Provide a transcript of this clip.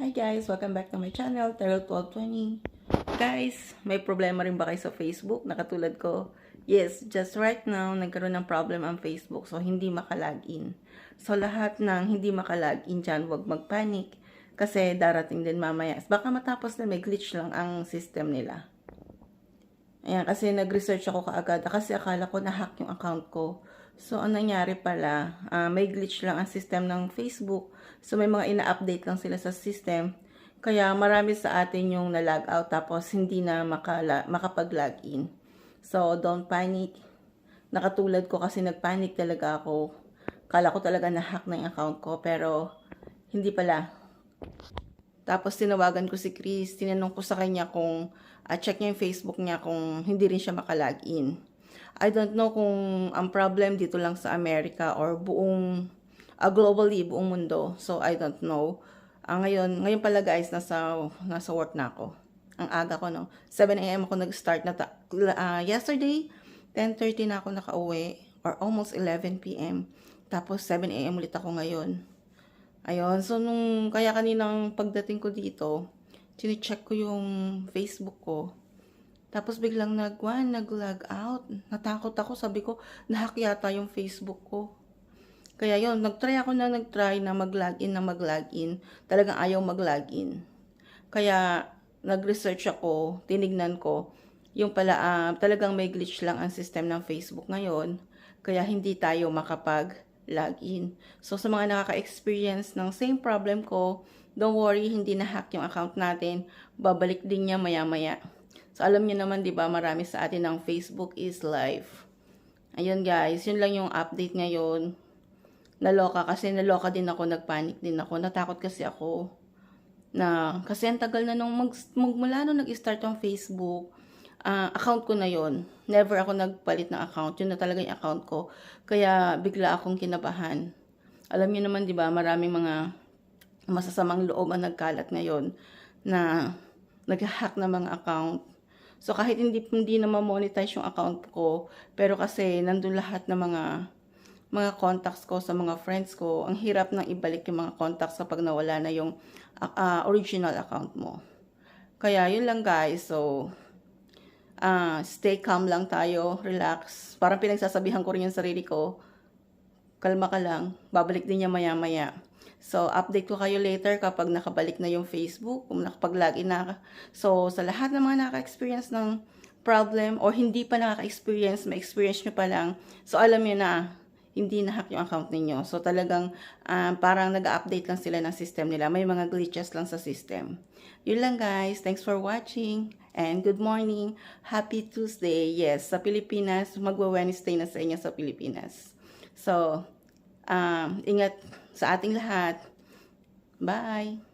Hi guys! Welcome back to my channel, Tarot 1220. Guys, may problema rin ba kayo sa Facebook na katulad ko? Yes, just right now, nagkaroon ng problem ang Facebook so hindi makalagin. So lahat ng hindi makalagin dyan, huwag magpanik kasi darating din mamaya. Baka matapos na may glitch lang ang system nila. Ayan, kasi nag-research ako kaagad kasi akala ko na-hack yung account ko. So, ang nangyari pala, ah, may glitch lang ang system ng Facebook. So, may mga ina-update lang sila sa system. Kaya marami sa atin yung na-log out tapos hindi na makala, makapag-login. So, don't panic. Nakatulad ko kasi nag-panic talaga ako. Kala ko talaga na-hack na yung account ko pero hindi pala. Tapos tinawagan ko si Chris, tinanong ko sa kanya kung uh, check niya yung Facebook niya kung hindi rin siya makalagin. I don't know kung ang problem dito lang sa Amerika or buong uh, globally, buong mundo. So I don't know. Ah, ngayon, ngayon pala guys, nasa, nasa work na ako. Ang aga ko, no? 7 a.m. ako nag-start na, ta- ah, yesterday, 10.30 na ako nakauwi, or almost 11 p.m. Tapos 7 a.m. ulit ako ngayon. Ayun, so nung, kaya kaninang pagdating ko dito, chinecheck ko yung Facebook ko. Tapos biglang nag, one, nag-log out. Natakot ako, sabi ko, nahack yata yung Facebook ko. Kaya yun, nag-try ako na nag-try na mag-login na mag-login. Talagang ayaw mag-login. Kaya nag-research ako, tinignan ko, yung pala, ah, talagang may glitch lang ang system ng Facebook ngayon. Kaya hindi tayo makapag-login. So sa mga nakaka-experience ng same problem ko, don't worry, hindi na-hack yung account natin. Babalik din niya maya-maya. So alam niyo naman 'di ba, marami sa atin ng Facebook is live. Ayun guys, yun lang yung update ngayon. Naloka kasi naloka din ako, nagpanic din ako. Natakot kasi ako na kasi ang tagal na nung mag, magmula nung nag-start ang Facebook, ah, account ko na yon. Never ako nagpalit ng account. Yun na talaga yung account ko. Kaya bigla akong kinabahan. Alam niyo naman 'di ba, maraming mga masasamang loob ang nagkalat ngayon na nag-hack na mga account. So kahit hindi hindi na ma-monetize yung account ko, pero kasi nandun lahat ng mga mga contacts ko sa mga friends ko, ang hirap nang ibalik yung mga contacts kapag nawala na yung ah, original account mo. Kaya yun lang guys. So ah stay calm lang tayo, relax. Parang pinagsasabihan ko rin yung sarili ko. Kalma ka lang, babalik din niya maya-maya. So, update ko kayo later kapag nakabalik na yung Facebook, kung nakapag-login na. So, sa lahat ng mga naka-experience ng problem or hindi pa nakaka-experience, ma-experience nyo pa lang. So, alam nyo na, hindi na-hack yung account ninyo. So, talagang ah, parang nag-update lang sila ng system nila. May mga glitches lang sa system. Yun lang guys. Thanks for watching. And good morning. Happy Tuesday. Yes, sa Pilipinas, magwa-Wednesday na sa inyo sa Pilipinas. So, um, ingat sa ating lahat. Bye!